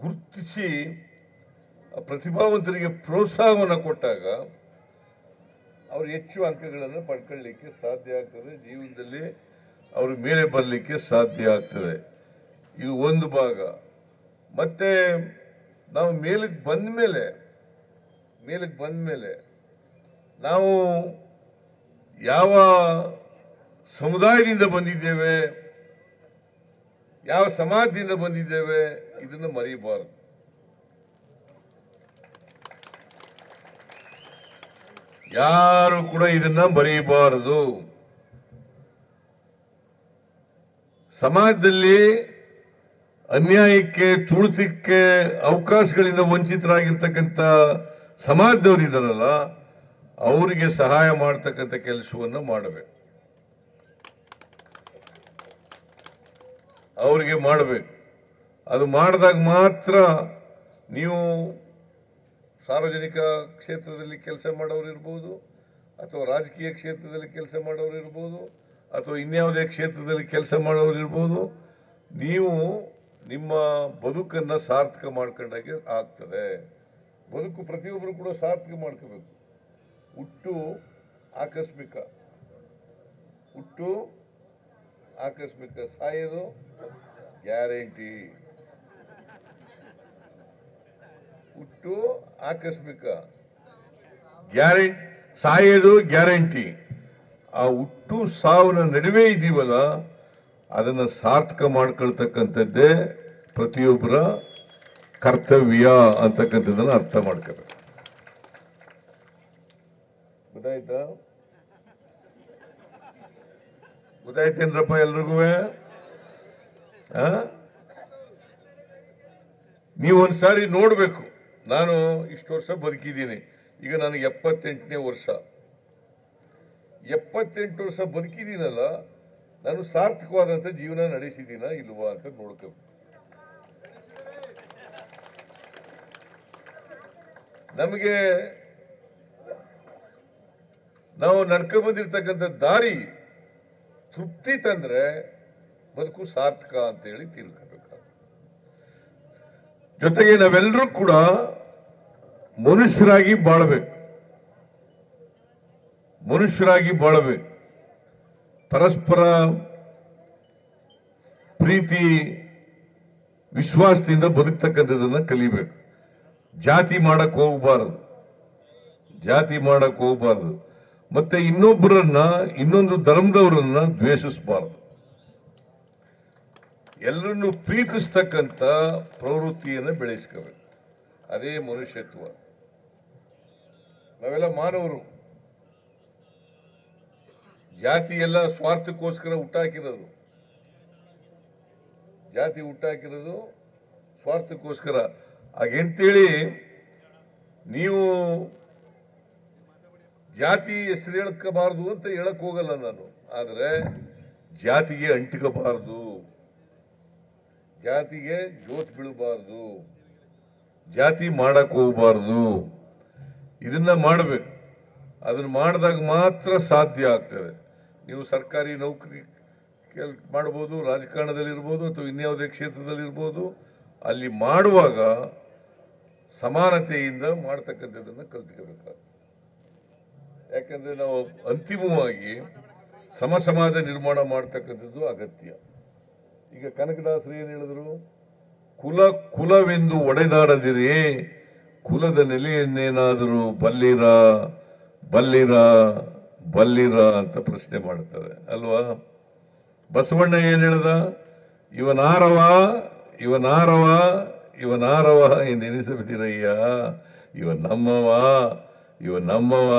ಗುರುತಿಸಿ ಪ್ರತಿಭಾವಂತರಿಗೆ ಪ್ರೋತ್ಸಾಹವನ್ನು ಕೊಟ್ಟಾಗ ಅವರು ಹೆಚ್ಚು ಅಂಕಗಳನ್ನು ಪಡ್ಕೊಳ್ಳಿಕ್ಕೆ ಸಾಧ್ಯ ಆಗ್ತದೆ. ಜೀವನದಲ್ಲಿ ಅವರು ಮೇಲೆ ಬರಲಿಕ್ಕೆ ಸಾಧ್ಯ ಆಗ್ತದೆ. ಇದು ಒಂದು ಭಾಗ. ಮತ್ತೆ ನಾವು ಮೇಲಕ್ಕೆ ಬಂದ ಮೇಲೆ ಮೇಲಕ್ಕೆ ಬಂದ ಮೇಲೆ ನಾವು ಯಾವ ಸಮುದಾಯದಿಂದ ಬಂದಿದ್ದೇವೆ, ಯಾವ ಸಮಾಜದಿಂದ ಬಂದಿದ್ದೇವೆ ಇದನ್ನು ಮರೆಯಬಾರದು ಯಾರು ಕೂಡ ಇದನ್ನ ಮರಿಬಾರದು. ಸಮಾಜದಲ್ಲಿ ಅನ್ಯಾಯಕ್ಕೆ, ತುಳಿತಕ್ಕೆ ಅವಕಾಶಗಳಿಂದ ವಂಚಿತರಾಗಿರ್ತಕ್ಕಂಥ ಸಮಾಜದವರು ಇದ್ದಾರಲ್ಲ, ಅವರಿಗೆ ಸಹಾಯ ಮಾಡ್ತಕ್ಕಂಥ ಕೆಲಸವನ್ನು ಮಾಡಬೇಕು. ಅವರಿಗೆ ಮಾಡಬೇಕು. ಅದು ಮಾಡಿದಾಗ ಮಾತ್ರ ನೀವು ಸಾರ್ವಜನಿಕ ಕ್ಷೇತ್ರದಲ್ಲಿ ಕೆಲಸ ಮಾಡೋರು ಇರ್ಬೋದು, ಅಥವಾ ರಾಜಕೀಯ ಕ್ಷೇತ್ರದಲ್ಲಿ ಕೆಲಸ ಮಾಡೋರು ಇರ್ಬೋದು, ಅಥವಾ ಇನ್ಯಾವುದೇ ಕ್ಷೇತ್ರದಲ್ಲಿ ಕೆಲಸ ಮಾಡೋರು ಇರ್ಬೋದು, ನೀವು ನಿಮ್ಮ ಬದುಕನ್ನು ಸಾರ್ಥಕ ಮಾಡ್ಕೊಂಡಾಗೆ ಆಗ್ತದೆ. ಬದುಕು ಪ್ರತಿಯೊಬ್ಬರು ಕೂಡ ಸಾರ್ಥಕ ಮಾಡ್ಕೋಬೇಕು. ಹುಟ್ಟು ಆಕಸ್ಮಿಕ. ಹುಟ್ಟು ಆಕಸ್ಮಿಕ. ಸಾಯೋದು ಗ್ಯಾರಂಟಿ. ಹುಟ್ಟು ಆಕಸ್ಮಿಕ. ಗ್ಯಾರಂಟಿ ಸಾಯೋದು ಗ್ಯಾರಂಟಿ. ಆ ಹುಟ್ಟು ಸಾವಿನ ನಡುವೆ ಇದೀವಲ್ಲ, ಅದನ್ನು ಸಾರ್ಥಕ ಮಾಡ್ಕೊಳ್ತಕ್ಕಂಥದ್ದೇ ಪ್ರತಿಯೊಬ್ಬರ ಕರ್ತವ್ಯ ಅಂತಕ್ಕಂಥದ್ದನ್ನು ಅರ್ಥ ಮಾಡ್ಕೋಬೇಕು. ಗೊತ್ತಾಯ್ತಾ? ಗೊತ್ತಾಯ್ತೇನ್ರಪ್ಪ ಎಲ್ರಿಗೂ? ನೀವು ಒಂದ್ಸಾರಿ ನೋಡಬೇಕು. ನಾನು ಇಷ್ಟು ವರ್ಷ ಬದುಕಿದ್ದೀನಿ. ಈಗ ನನಗೆ ಎಪ್ಪತ್ತೆಂಟನೇ ವರ್ಷ. ಎಪ್ಪತ್ತೆಂಟು ವರ್ಷ ಬದುಕಿದ್ದೀನಲ್ಲ, ನಾನು ಸಾರ್ಥಕವಾದಂಥ ಜೀವನ ನಡೆಸಿದ್ದೀನ ಇಲ್ವಾ ಅಂತ ನೋಡ್ಕೋಬೇಕು ನಮಗೆ ನಾವು ನಡ್ಕೊ ಬಂದಿರ್ತಕ್ಕಂಥ ದಾರಿ ತೃಪ್ತಿ ತಂದ್ರೆ ಬದುಕು ಸಾರ್ಥಕ ಅಂತ ಹೇಳಿ ತಿಳ್ಕೋಬೇಕು ಜೊತೆಗೆ ನಾವೆಲ್ಲರೂ ಕೂಡ ಮನುಷ್ಯರಾಗಿ ಬಾಳ್ಬೇಕು. ಮನುಷ್ಯರಾಗಿ ಬಾಳ್ಬೇಕು. ಪರಸ್ಪರ ಪ್ರೀತಿ, ವಿಶ್ವಾಸದಿಂದ ಬದುಕ್ತಕ್ಕಂಥದ್ದನ್ನು ಕಲಿಬೇಕು. ಜಾತಿ ಮಾಡಕ್ ಹೋಗಬಾರದು. ಜಾತಿ ಮಾಡಕ್ಕೆ ಹೋಗಬಾರದು. ಮತ್ತೆ ಇನ್ನೊಬ್ಬರನ್ನ, ಇನ್ನೊಂದು ಧರ್ಮದವರನ್ನ ದ್ವೇಷಿಸಬಾರದು. ಎಲ್ಲರನ್ನು ಪ್ರೀತಿಸ್ತಕ್ಕಂಥ ಪ್ರವೃತ್ತಿಯನ್ನು ಬೆಳೆಸ್ಕೋಬೇಕು. ಅದೇ ಮನುಷ್ಯತ್ವ. ನಾವೆಲ್ಲ ಮಾನವರು. ಜಾತಿ ಎಲ್ಲ ಸ್ವಾರ್ಥಕ್ಕೋಸ್ಕರ ಹುಟ್ಟಾಕಿರೋದು ಜಾತಿ ಹುಟ್ಟಾಕಿರೋದು ಸ್ವಾರ್ಥಕ್ಕೋಸ್ಕರ. ಹಾಗೆಂತೇಳಿ ನೀವು ಜಾತಿ ಹೆಸರು ಹೇಳ್ಕೋಬಾರ್ದು ಅಂತ ಹೇಳಕ್ ಹೋಗಲ್ಲ ನಾನು. ಆದರೆ ಜಾತಿಗೆ ಅಂಟಿಕಬಾರದು ಜಾತಿಗೆ ಜೋತ್ ಬೀಳಬಾರ್ದು. ಜಾತಿ ಮಾಡಕ್ ಹೋಗಬಾರ್ದು. ಇದನ್ನ ಮಾಡಬೇಕು. ಅದನ್ನ ಮಾಡಿದಾಗ ಮಾತ್ರ ಸಾಧ್ಯ ಆಗ್ತದೆ. ನೀವು ಸರ್ಕಾರಿ ನೌಕರಿ ಕೆಲ್, ಮಾಡ್ಬೋದು, ರಾಜಕಾರಣದಲ್ಲಿರ್ಬೋದು ಅಥವಾ ಇನ್ಯಾವುದೇ ಕ್ಷೇತ್ರದಲ್ಲಿರ್ಬೋದು. ಅಲ್ಲಿ ಮಾಡುವಾಗ ಸಮಾನತೆಯಿಂದ ಮಾಡ್ತಕ್ಕಂಥದ್ದನ್ನು ಕಲ್ತ್ಕೋಬೇಕಾಗ್ತದೆ ಯಾಕಂದ್ರೆ ನಾವು ಅಂತಿಮವಾಗಿ ಸಮ ಸಮಾಜ ನಿರ್ಮಾಣ ಮಾಡ್ತಕ್ಕಂಥದ್ದು ಅಗತ್ಯ. ಈಗ ಕನಕದಾಸರು ಏನು ಹೇಳಿದ್ರು? ಕುಲ ಕುಲವೆಂದು ಒಡೆದಾಡದಿರಿ ಕುಲದ ನೆಲೆಯನ್ನೇನಾದರೂ ಬಲ್ಲಿರ ಬಲ್ಲಿರ ಬಲ್ಲಿರ ಅಂತ ಪ್ರಶ್ನೆ ಮಾಡ್ತಾರೆ ಅಲ್ವಾ? ಬಸವಣ್ಣ ಏನ್ ಹೇಳ್ದ? ಇವನಾರವ ಇವನಾರವ ಇವನಾರವ ಎಂದೆನಿಸಬಿಟ್ಟಿರಯ್ಯ ಇವ ನಮ್ಮವ ಇವ ನಮ್ಮವ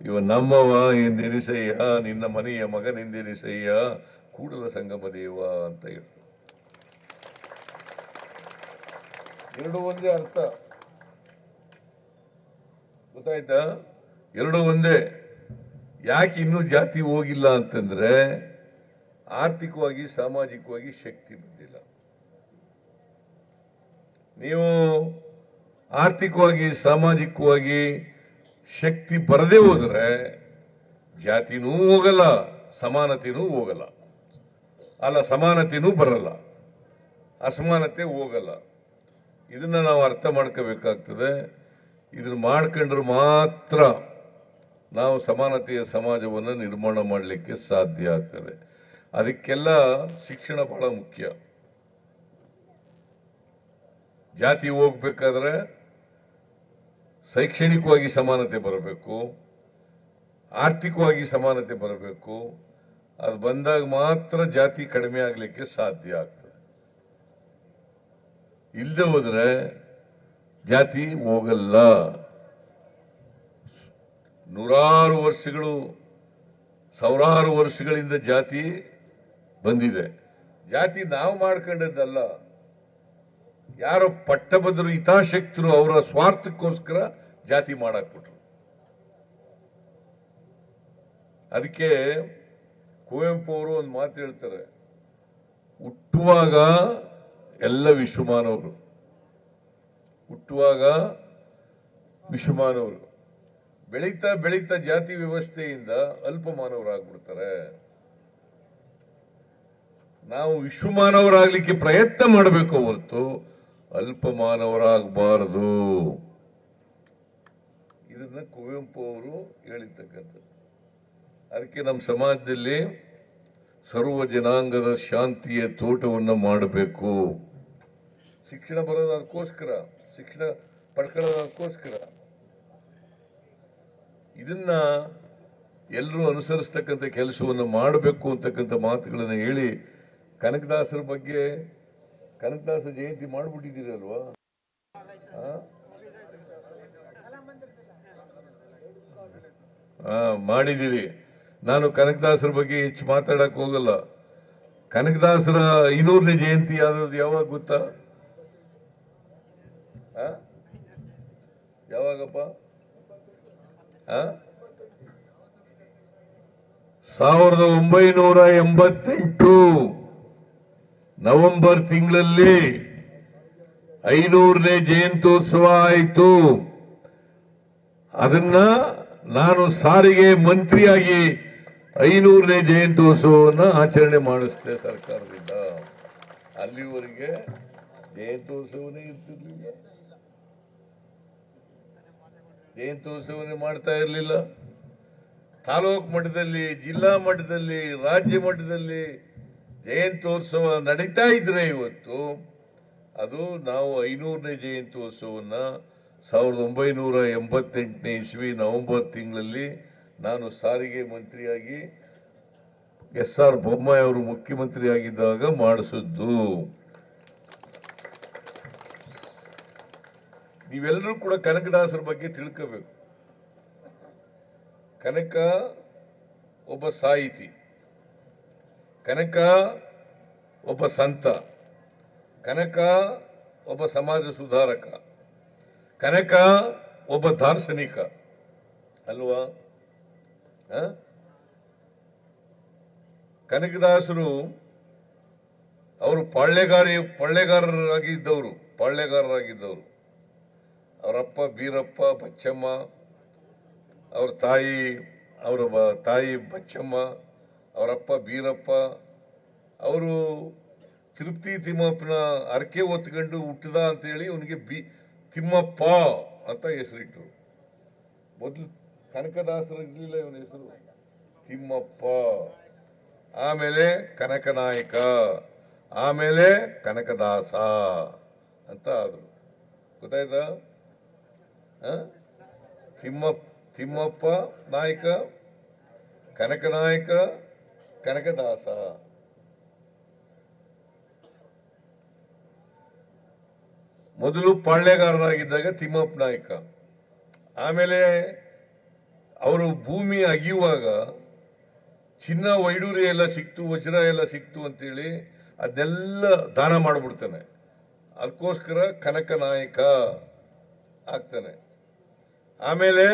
ಇವ ನಮ್ಮವ ಎಂದೆನಿಸಯ್ಯ ನಿನ್ನ ಮನೆಯ ಮಗನೆಂದೆನಿಸಯ್ಯ ಕೂಡಲ ಸಂಗಮ ದೇವ ಅಂತ ಹೇಳ್ತಾರೆ ಎರಡು ಒಂದೇ ಅರ್ಥ. ಗೊತ್ತಾಯ್ತಾ? ಎರಡು ಒಂದೇ. ಯಾಕೆ ಇನ್ನೂ ಜಾತಿ ಹೋಗಿಲ್ಲ ಅಂತಂದ್ರೆ ಆರ್ಥಿಕವಾಗಿ, ಸಾಮಾಜಿಕವಾಗಿ ಶಕ್ತಿ ಬಂದಿಲ್ಲ. ನೀವು ಆರ್ಥಿಕವಾಗಿ, ಸಾಮಾಜಿಕವಾಗಿ ಶಕ್ತಿ ಬರದೇ ಹೋದ್ರೆ ಜಾತಿನೂ ಹೋಗಲ್ಲ, ಸಮಾನತೆನೂ ಹೋಗಲ್ಲ. ಅಲ್ಲ, ಸಮಾನತೆನೂ ಬರಲ್ಲ. ಅಸಮಾನತೆ ಹೋಗಲ್ಲ. ಇದನ್ನ ನಾವು ಅರ್ಥ ಮಾಡ್ಕೋಬೇಕಾಗ್ತದೆ. ಇದನ್ನ ಮಾಡ್ಕೊಂಡ್ರೆ ಮಾತ್ರ ನಾವು ಸಮಾನತೆಯ ಸಮಾಜವನ್ನು ನಿರ್ಮಾಣ ಮಾಡಲಿಕ್ಕೆ ಸಾಧ್ಯ ಆಗ್ತದೆ. ಅದಕ್ಕೆಲ್ಲ ಶಿಕ್ಷಣ ಬಹಳ ಮುಖ್ಯ. ಜಾತಿ ಹೋಗ್ಬೇಕಾದ್ರೆ ಶೈಕ್ಷಣಿಕವಾಗಿ ಸಮಾನತೆ ಬರಬೇಕು, ಆರ್ಥಿಕವಾಗಿ ಸಮಾನತೆ ಬರಬೇಕು, ಅದು ಬಂದಾಗ ಮಾತ್ರ ಜಾತಿ ಕಡಿಮೆ ಆಗಲಿಕ್ಕೆ ಸಾಧ್ಯ ಆಗ್ತದೆ. ಇಲ್ಲದೆ ಹೋದ್ರೆ ಜಾತಿ ಹೋಗಲ್ಲ ನೂರಾರು ವರ್ಷಗಳು, ಸಾವಿರಾರು ವರ್ಷಗಳಿಂದ ಜಾತಿ ಬಂದಿದೆ. ಜಾತಿ ನಾವು ಮಾಡ್ಕೊಂಡದ್ದಲ್ಲ. ಯಾರೋ ಪಟ್ಟಭದ್ರು ಹಿತಾಸಕ್ತರು ಅವರ ಸ್ವಾರ್ಥಕ್ಕೋಸ್ಕರ ಜಾತಿ ಮಾಡಾಕ್ಬಿಟ್ರು. ಅದಕ್ಕೆ ಕುವೆಂಪು ಅವರು ಒಂದು ಮಾತು ಹೇಳ್ತಾರೆ. ಹುಟ್ಟುವಾಗ ಎಲ್ಲ ವಿಶ್ವಮಾನವರು. ಹುಟ್ಟುವಾಗ ವಿಶ್ವಮಾನವರು ಬೆಳೀತಾ ಬೆಳೀತಾ ಜಾತಿ ವ್ಯವಸ್ಥೆಯಿಂದ ಅಲ್ಪಮಾನವರಾಗ್ಬಿಡ್ತಾರೆ ನಾವು ವಿಶ್ವಮಾನವರಾಗಲಿಕ್ಕೆ ಪ್ರಯತ್ನ ಮಾಡಬೇಕು ಹೊರತು ಅಲ್ಪಮಾನವರಾಗಬಾರದು ಇದನ್ನ ಕುವೆಂಪು ಅವರು ಹೇಳಿರ್ತಕ್ಕಂಥದ್ದು. ಅದಕ್ಕೆ ನಮ್ಮ ಸಮಾಜದಲ್ಲಿ ಸರ್ವ ಜನಾಂಗದ ಶಾಂತಿಯ ತೋಟವನ್ನು ಮಾಡಬೇಕು. ಶಿಕ್ಷಣ ಬರೋದಕ್ಕೋಸ್ಕರ ಶಿಕ್ಷಣ ಪಡ್ಕೊಳ್ಳೋದಕ್ಕೋಸ್ಕರ ಇದನ್ನ ಎಲ್ಲರೂ ಅನುಸರಿಸ್ತಕ್ಕಂಥ ಕೆಲಸವನ್ನು ಮಾಡಬೇಕು ಅಂತಕ್ಕಂಥ ಮಾತುಗಳನ್ನು ಹೇಳಿ ಕನಕದಾಸರ ಬಗ್ಗೆ ಕನಕದಾಸ ಜಯಂತಿ ಮಾಡಿಬಿಟ್ಟಿದ್ದೀರಲ್ವಾ? ಮಾಡಿದ್ದೀರಿ. ನಾನು ಕನಕದಾಸರ ಬಗ್ಗೆ ಹೆಚ್ಚು ಮಾತಾಡಕ್ಕೆ ಹೋಗಲ್ಲ. ಕನಕದಾಸರ ಐನೂರನೇ ಜಯಂತಿ ಆದದ್ದು ಯಾವಾಗ ಗೊತ್ತಾ? ಯಾವಾಗಪ್ಪ? ಸಾವಿರದ ಒಂಬೈನೂರ ಎಂಬತ್ತೆಂಟು ನವೆಂಬರ್ ತಿಂಗಳಲ್ಲಿ ಐನೂರನೇ ಜಯಂತ್ಯೋತ್ಸವ ಆಯಿತು. ಅದನ್ನ ನಾನು ಸಾರಿಗೆ ಮಂತ್ರಿಯಾಗಿ ಐನೂರನೇ ಜಯಂತ್ಯೋತ್ಸವವನ್ನು ಆಚರಣೆ ಮಾಡಿಸಿದೆ ಸರ್ಕಾರದಿಂದ. ಅಲ್ಲಿವರೆಗೆ ಜಯಂತ್ಯೋತ್ಸವನೇ ಇರ್ತಿರ್ಲಿಲ್ಲ. ಜಯಂತ್ಯೋತ್ಸವನೇ ಮಾಡ್ತಾ ಇರಲಿಲ್ಲ? ತಾಲೂಕು ಮಟ್ಟದಲ್ಲಿ, ಜಿಲ್ಲಾ ಮಟ್ಟದಲ್ಲಿ, ರಾಜ್ಯ ಮಟ್ಟದಲ್ಲಿ ಜಯಂತ್ಯೋತ್ಸವ ನಡೀತಾ ಇದ್ರೆ ಇವತ್ತು ಅದು ನಾವು ಐನೂರನೇ ಜಯಂತ್ಯೋತ್ಸವವನ್ನು ಸಾವಿರದ ಒಂಬೈನೂರ ಎಂಬತ್ತೆಂಟನೇ ಇಸ್ವಿ ನವೆಂಬರ್ ತಿಂಗಳಲ್ಲಿ ನಾನು ಸಾರಿಗೆ ಮಂತ್ರಿಯಾಗಿ ಎಸ್ ಆರ್ ಬೊಮ್ಮಾಯಿ ಅವರು ಮುಖ್ಯಮಂತ್ರಿಯಾಗಿದ್ದಾಗ ಮಾಡಿಸಿದ್ದು. ನೀವೆಲ್ಲರೂ ಕೂಡ ಕನಕದಾಸರ ಬಗ್ಗೆ ತಿಳ್ಕೋಬೇಕು. ಕನಕ ಒಬ್ಬ ಸಾಹಿತಿ. ಕನಕ ಒಬ್ಬ ಸಂತ. ಕನಕ ಒಬ್ಬ ಸಮಾಜ ಸುಧಾರಕ. ಕನಕ ಒಬ್ಬ ದಾರ್ಶನಿಕ. ಅಲ್ವಾ? ಕನಕದಾಸರು ಅವರು ಪಾಳ್ಯಗಾರಿ ಪಾಳ್ಯಗಾರರಾಗಿದ್ದವರು ಪಾಳ್ಯಗಾರರಾಗಿದ್ದವರು ಅವರಪ್ಪ, ಬೀರಪ್ಪ, ಬಚ್ಚಮ್ಮ, ಅವ್ರ ತಾಯಿ, ಅವರ ತಾಯಿ ಬಚ್ಚಮ್ಮ, ಅವರಪ್ಪ, ಬೀರಪ್ಪ, ಅವರು ತಿರುಪತಿ ತಿಮ್ಮಪ್ಪನ ಅರಕೆ ಹೊತ್ಕೊಂಡು ಹುಟ್ಟಿದ ಅಂತೇಳಿ ಅವನಿಗೆ ಬಿ, ತಿಮ್ಮಪ್ಪ ಅಂತ ಹೆಸರಿಟ್ಟರು ಮೊದಲು ಕನಕದಾಸರ ಇರಲಿಲ್ಲ ಇವನ ಹೆಸರು. ತಿಮ್ಮಪ್ಪ. ಆಮೇಲೆ ಕನಕನಾಯಕ. ಆಮೇಲೆ ಕನಕದಾಸ ಅಂತ ಆದರು. ಗೊತ್ತಾಯ್ತಾ? ತಿಮ್ಮ, ತಿಮ್ಮಪ್ಪ ನಾಯಕ ಕನಕನಾಯಕ ಕನಕದಾಸ. ಮೊದಲು ಪಾಳ್ಯಗಾರನಾಗಿದ್ದಾಗ ತಿಮ್ಮಪ್ಪ ನಾಯಕ. ಆಮೇಲೆ ಅವರು ಭೂಮಿ ಅಗಿಯುವಾಗ ಚಿನ್ನ ವೈಡೂರಿ ಎಲ್ಲ ಸಿಕ್ತು, ವಜ್ರ ಎಲ್ಲ ಸಿಕ್ತು ಅಂತೇಳಿ ಅದನ್ನೆಲ್ಲ ದಾನ ಮಾಡಿಬಿಡ್ತಾನೆ. ಅದಕ್ಕೋಸ್ಕರ ಕನಕ ನಾಯಕ ಆಗ್ತಾನೆ. ಆಮೇಲೆ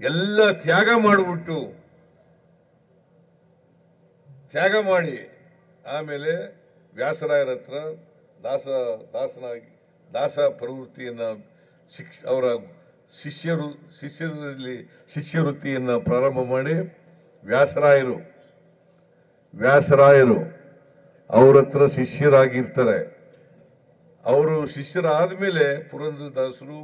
ಎಲ್ಲ ತ್ಯಾಗ ಮಾಡಿಬಿಟ್ಟು ತ್ಯಾಗ ಮಾಡಿ ಆಮೇಲೆ ವ್ಯಾಸರಾಯರ ಹತ್ರ ದಾಸ ದಾಸನಾಗಿ ದಾಸ ಪ್ರವೃತ್ತಿಯನ್ನು ಶಿಕ್ಷ, ಅವರ ಶಿಷ್ಯರು, ಶಿಷ್ಯರಲ್ಲಿ ಶಿಷ್ಯವೃತ್ತಿಯನ್ನು ಪ್ರಾರಂಭ ಮಾಡಿ ವ್ಯಾಸರಾಯರು ವ್ಯಾಸರಾಯರು ಅವ್ರ ಹತ್ರ ಶಿಷ್ಯರಾಗಿರ್ತಾರೆ. ಅವರು ಶಿಷ್ಯರಾದ ಮೇಲೆ ಪುರಂದರದಾಸರು